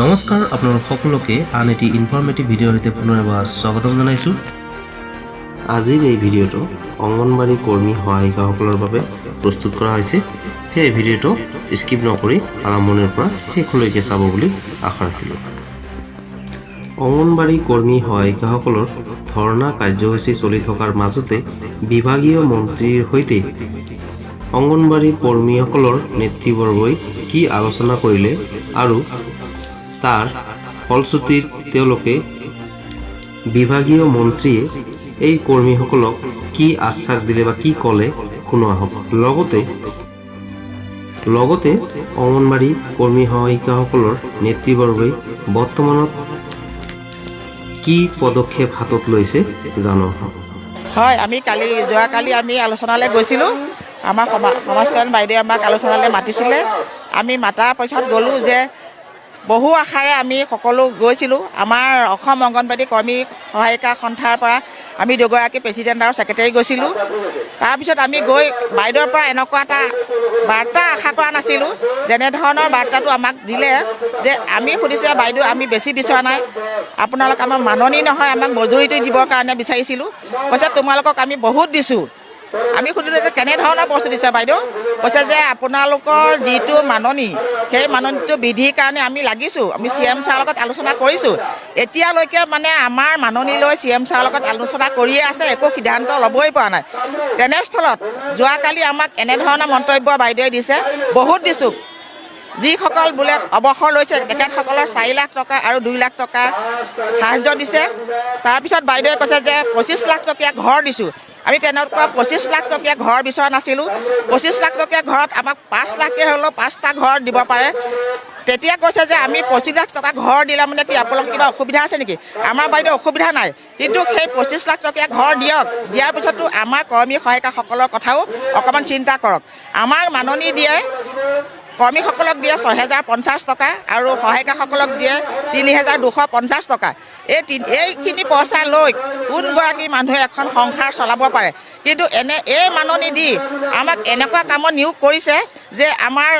নমস্কাৰ আপোনালোক সকলোকে আন এটি ইনফৰ্মেটিভ ভিডিঅ'ৰ সৈতে পুনৰ এবাৰ স্বাগতম জনাইছোঁ। আজিৰ এই ভিডিঅ'টো অংগনবাড়ী কৰ্মী সহায়িকাসকলৰ বাবে প্ৰস্তুত কৰা হৈছে সেই ভিডিঅ'টো স্কিপ নকৰি আৰম্ভণিৰ পৰা শেষলৈকে চাব বুলি আশা ৰাখিলোঁ। অংগনবাড়ী কৰ্মী সহায়িকাসকলৰ ধৰ্ণা কাৰ্যসূচী চলি থকাৰ মাজতে বিভাগীয় মন্ত্ৰীৰ সৈতে অংগনবাড়ী কৰ্মীসকলৰ নেতৃবৰ্গই কি আলোচনা কৰিলে আৰু তাৰ ফলশ্ৰুতিত তেওঁলোকে বিভাগীয় মন্ত্ৰীয়ে এই কৰ্মীসকলক কি আশ্বাস দিলে বা কি ক'লে শুনোৱা হ'ব লগতে লগতে অংগনবাড়ী কৰ্মী সহায়িকাসকলৰ নেতৃবৰ্গই বৰ্তমানত কি পদক্ষেপ হাতত লৈছে জানো? হয়, আমি কালি, যোৱাকালি আমি আলোচনালৈ গৈছিলোঁ। আমাৰ সমাজ কল্যাণ বাইদেৱে আমাক আলোচনালৈ মাতিছিলে। আমি মাতাৰ পিছত গ'লোঁ যে বহু আশাৰে আমি সকলো গৈছিলোঁ। আমাৰ অসম অংগনবাদী কৰ্মী সহায়িকা সন্থাৰ পৰা আমি দুগৰাকী প্ৰেচিডেণ্ট আৰু ছেক্ৰেটাৰী গৈছিলোঁ। তাৰপিছত আমি গৈ বাইদেউৰ পৰা এনেকুৱা এটা বাৰ্তা আশা কৰা নাছিলোঁ যেনেধৰণৰ বাৰ্তাটো আমাক দিলে যে আমি সুধিছোঁ বাইদেউ আমি বেছি বিচৰা নাই। আপোনালোক আমাৰ মাননি নহয় আমাক মজুৰিটো দিবৰ কাৰণে বিচাৰিছিলোঁ। কৈছে তোমালোকক আমি বহুত দিছোঁ। আমি সুধিলোঁ যে কেনেধৰণৰ বস্তু দিছে বাইদেউ? কৈছে যে আপোনালোকৰ যিটো মাননি, সেই মাননিটো বৃদ্ধিৰ কাৰণে আমি লাগিছোঁ। আমি চি এম ছাৰৰ লগত আলোচনা কৰিছোঁ। এতিয়ালৈকে মানে আমাৰ মাননি লৈ চি এম ছাৰৰ লগত আলোচনা কৰিয়ে আছে, একো সিদ্ধান্ত ল'বই পৰা নাই। তেনেস্থলত যোৱাকালি আমাক এনেধৰণৰ মন্তব্য বাইদেৱে দিছে। বহুত দিছোঁ। যিসকল বোলে অৱসৰ লৈছে, তেখেতসকলৰ চাৰি লাখ টকা আৰু দুই লাখ টকা সাহাৰ্য দিছে। তাৰপিছত বাইদেৱে কৈছে যে, পঁচিছ লাখ টকীয়া ঘৰ দিছোঁ। আমি তেনেকুৱা পঁচিছ লাখ টকীয়া ঘৰ বিচৰা নাছিলোঁ। পঁচিছ লাখ টকীয়া ঘৰত আমাক পাঁচ লাখকৈ হ'লেও পাঁচটা ঘৰ দিব পাৰে। তেতিয়া কৈছে যে, আমি পঁচিছ লাখ টকা ঘৰ দিলে মানে কি, আপোনালোকৰ কিবা অসুবিধা আছে নেকি? আমাৰ বাইদেউ অসুবিধা নাই। কিন্তু সেই পঁচিছ লাখ টকীয়া ঘৰ দিয়ক। দিয়াৰ পিছতো আমাৰ কৰ্মী সহায়িকাসকলৰ কথাও অকণমান চিন্তা কৰক। আমাৰ মাননি দিয়ে। কৰ্মীসকলক দিয়ে ছহেজাৰ পঞ্চাছ টকা আৰু সহায়িকাসকলক দিয়ে তিনি হেজাৰ দুশ পঞ্চাছ টকা। এই তিনি এইখিনি পইচা লৈ কোনগৰাকী মানুহে এখন সংসাৰ চলাব পাৰে? কিন্তু এনে এই মাননি দি আমাক এনেকুৱা কামত নিয়োগ কৰিছে যে আমাৰ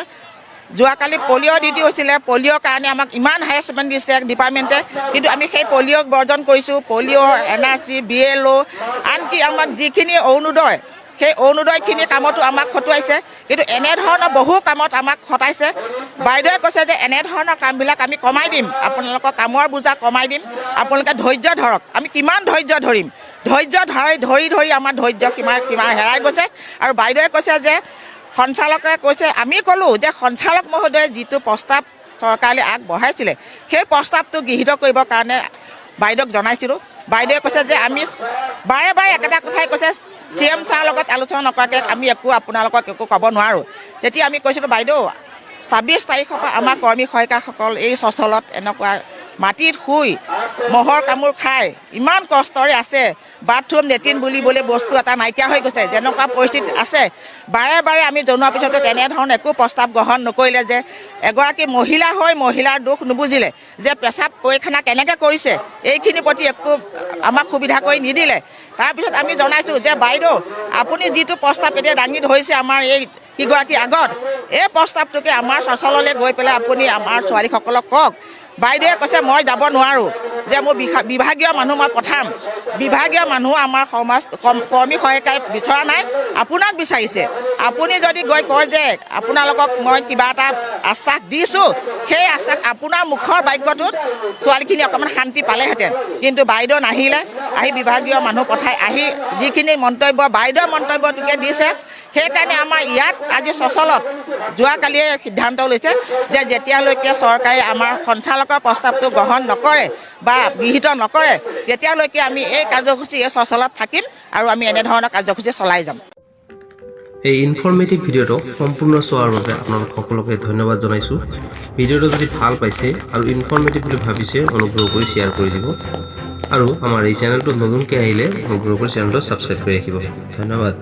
যোৱাকালি পলিঅ' ডিউটি হৈছিলে পলিঅ'ৰ কাৰণে আমাক ইমান হাৰেচমেণ্ট দিছে ডিপাৰ্টমেণ্টে কিন্তু আমি সেই পলিঅ'ক বৰ্জন কৰিছোঁ polio' N R C B L অ' আনকি আমাক যিখিনি অৰুণোদয় সেই অৰুণোদয়খিনি কামতো আমাক খটুৱাইছে। কিন্তু এনেধৰণৰ বহু কামত আমাক খটাইছে। বাইদেৱে কৈছে যে এনেধৰণৰ কামবিলাক আমি কমাই দিম। আপোনালোকৰ কামৰ বোজা কমাই দিম। আপোনালোকে ধৈৰ্য ধৰক। আমি কিমান ধৈৰ্য ধৰিম? ধৈৰ্য ধৰি ধৰি ধৰি আমাৰ ধৈৰ্য সীমা সীমা হেৰাই গৈছে। আৰু বাইদেৱে কৈছে যে সঞ্চালকে কৈছে, আমি ক'লোঁ যে সঞ্চালক মহোদয়ে যিটো প্ৰস্তাৱ চৰকাৰলৈ আগবঢ়াইছিলে, সেই প্ৰস্তাৱটো গৃহীত কৰিবৰ কাৰণে বাইদেউক জনাইছিলোঁ। বাইদেৱে কৈছে যে আমি বাৰে বাৰে একেটা কথাই কৈছে। চি এম ছাৰৰ লগত আলোচনা নকৰাকৈ আমি একো আপোনালোকক একো ক'ব নোৱাৰোঁ। তেতিয়া আমি কৈছিলোঁ, বাইদেউ, ছাব্বিছ তাৰিখৰ পৰা আমাৰ কৰ্মী সহায়িকাসকল এই চচলত এনেকুৱা মাটিত শুই, মহৰ কামোৰ খাই। ইমান কষ্টৰে আছে, বাথৰুম, লেট্ৰিন বুলিবলৈ বস্তু এটা নাইকিয়া হৈ গৈছে, যেনেকুৱা পৰিস্থিতি আছে। বাৰে বাৰে আমি জনোৱাৰ পিছতো তেনেধৰণৰ একো প্ৰস্তাৱ গ্ৰহণ নকৰিলে যে এগৰাকী মহিলা হৈ মহিলাৰ দুখ নুবুজিলে, যে পেচাব পৰীক্ষা কেনেকৈ কৰিছে এইখিনিৰ প্ৰতি একো আমাক সুবিধা কৰি নিদিলে। তাৰপিছত আমি জনাইছোঁ যে, বাইদেউ, আপুনি যিটো প্ৰস্তাৱ এতিয়া দাঙি ধৰিছে আমাৰ এই কেইগৰাকী আগত, এই প্ৰস্তাৱটোকে আমাৰ চচললৈ গৈ পেলাই আপুনি আমাৰ ছোৱালীসকলক কওক বাইদেৱে কৈছে, মই যাব নোৱাৰোঁ। যে মোৰ বিভা- বিভাগীয় মানুহ মই পঠাম। বিভাগীয় মানুহ আমাৰ সমাজ কৰ্মী সহায়িকাই বিচৰা নাই। আপোনাক বিচাৰিছে। আপুনি যদি গৈ কয় যে আপোনালোকক মই কিবা এটা আশ্বাস দিছোঁ, সেই আশ্বাস আপোনাৰ মুখৰ বাক্যটোত ছোৱালীখিনি অকণমান শান্তি পালেহেঁতেন। কিন্তু বাইদেউ নাহিলে। আহি বিভাগীয় মানুহ পঠাই, আহি যিখিনি মন্তব্য, বাইদেউৰ মন্তব্যটোকে দিছে। সেইকাৰণে আমাৰ ইয়াত আজি চচলত যোৱাকালিয়ে সিদ্ধান্ত লৈছে যে যেতিয়ালৈকে চৰকাৰে আমাৰ সঞ্চালকৰ প্ৰস্তাৱটো গ্ৰহণ নকৰে বা গৃহীত নকৰে, তেতিয়ালৈকে আমি এই কাৰ্যসূচী, এই চচলত থাকিম আৰু আমি এনেধৰণৰ কাৰ্যসূচী চলাই যাম। এই ইনফৰ্মেটিভ ভিডিঅ'টো সম্পূৰ্ণ চোৱাৰ বাবে আপোনালোক সকলোকে ধন্যবাদ জনাইছোঁ। ভিডিঅ'টো যদি ভালো পাইছে আৰু ইনফৰ্মেটিভ বুলি ভাবিছে, অনুগ্ৰহ কৰি শ্বেয়াৰ কৰি দিব। আৰু আমাৰ এই চেনেলটো নতুনকৈ আহিলে, অনুগ্ৰহ কৰি চেনেলটো ছাবস্ক্ৰাইব কৰি ৰাখিব। ধন্যবাদ।